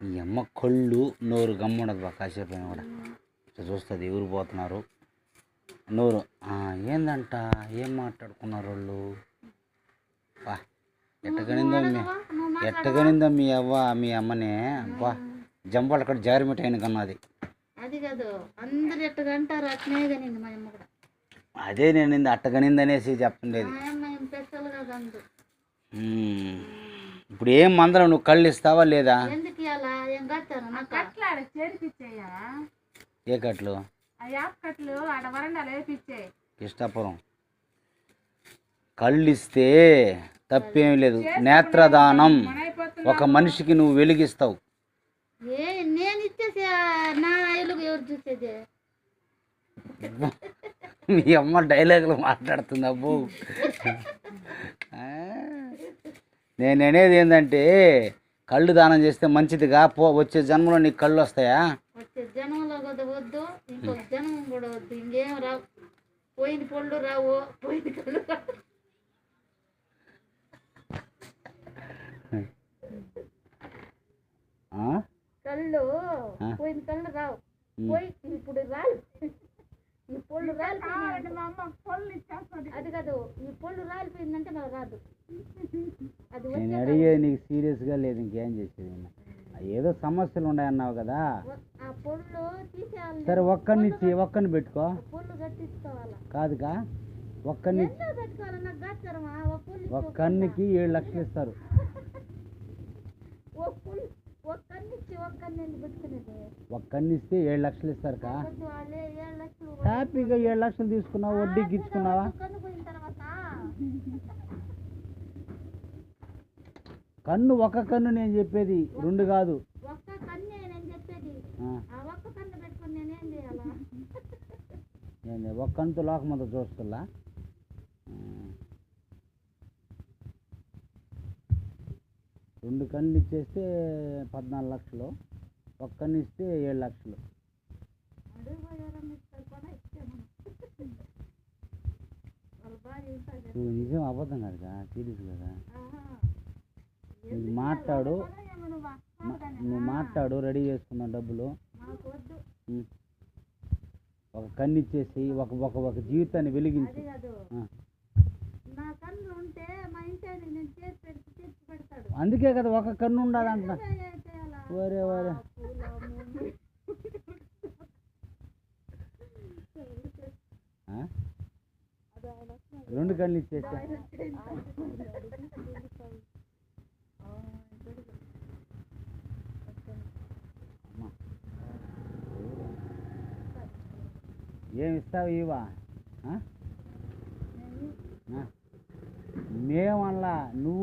అమ్మ కళ్ళు నోరు గమ్ముండదు బా కాసేపు కూడా. ఇట్లా చూస్తుంది ఎవరు పోతున్నారు. నోరు ఏందంట? ఏం మాట్లాడుకున్నారు వాళ్ళు? బా ఎట్టగనిందో మీ ఎట్టగనిందో మీ అవ్వ మీ అమ్మని. అబ్బా జంబాలు అక్కడ జారిమిట్ అయిన కన్నది అది. కాదు అందరు ఎట్టగా అంటారు అట్నే కానీ మా అమ్మ కూడా. అదే నేను ఇంత అట్టగనింది అనేసి చెప్తుండేది ఇప్పుడు ఏం మందరం నువ్వు కళ్ళు ఇస్తావా లేదా? ఎందుకు ఇవ్వాలా ఏం కట్టారు నాకు కట్లు ఆడ చేరిపిచ్చేయా? ఏ కట్లు? ఆ యాప్ కట్లు ఆడ వరండాలు వేపిచ్చే ఇష్టాపురం. కళ్ళు ఇస్తే తప్పేం లేదు నేత్రదానం. ఒక మనిషికి నువ్వు వెలిగిస్తావు. ఏ నేను ఇచ్చేసి ఆ నా ఇల్లుకు ఎవరు చూసేది? మీ అమ్మ డైలాగులు మాట్లాడుతుంది అబ్బో. నేను అనేది ఏంటంటే కళ్ళు దానం చేస్తే మంచిదిగా పో వచ్చే జన్మలో నీకు కళ్ళు వస్తాయా వచ్చే జనంలో కూడా వద్దు ఇంకో జనం కూడా వద్దు ఇంకేం రావు. పోయిన పళ్ళు రావు పోయిన కళ్ళు? కళ్ళు. పోయిన కళ్ళు రావు. పోయి ఇప్పుడు రాలి ఈ పొళ్ళు ఇచ్చేస్తుంది. అది కాదు ఈ పొళ్ళు రాలిపోయిందంటే నాకు రాదు. నేను అడిగేది నీకు సీరియస్గా లేదు ఇంకేం చేసేది. ఏదో సమస్యలు ఉన్నాయన్నావు కదా. సరే ఒక్కరిని ఇచ్చి ఒక్కరిని పెట్టుకో. కాదుగా ఒక్కరిని ఎంత పెట్టుకోవాలి? నాకు గాచారమా ఓ పొల్లు ఇచ్చి ఒక కన్నుకి ఏడు లక్షలు ఇస్తారు. ఓ పొల్లు ఒక కన్ను ఇచ్చి ఒక కన్ను ఎందుకు పెట్టుకునేది? ఒక కన్ను ఇస్తే ఏడు లక్షలు ఇస్తారు కా వద్దు వాళ్ళే ఏడు లక్షలు హ్యాపీగా ఏడు లక్షలు తీసుకున్నావు వడ్డీకి ఇచ్చుకున్నావా ఒక కన్ను పోయిన తర్వాత కన్ను ఒక కన్ను నేను చెప్పేది రెండు కాదు. కన్నే కన్ను ఒక కన్నుతో లోకమంతా చూస్తున్నా రెండు కన్నులు ఇచ్చేస్తే పద్నాలుగు లక్షలు ఒక కన్ను ఇస్తే ఏడు లక్షలు. నిజం అబద్ధం కదా సీరియస్ కదా. నువ్వు మాట్లాడు. నువ్వు మాట్లాడు రెడీ చేసుకున్న డబ్బులు. ఒక కన్ను ఇచ్చేసి ఒక ఒక ఒక జీవితాన్ని వెలిగించు. అందుకే కదా ఒక కన్ను ఉండాలంటున్నా. ఏ వరే రెండు కళ్ళు ఇచ్చేసా అమ్మా. ఏమి? ఇస్తావు ఇవా? మేమల్లా నువ్వు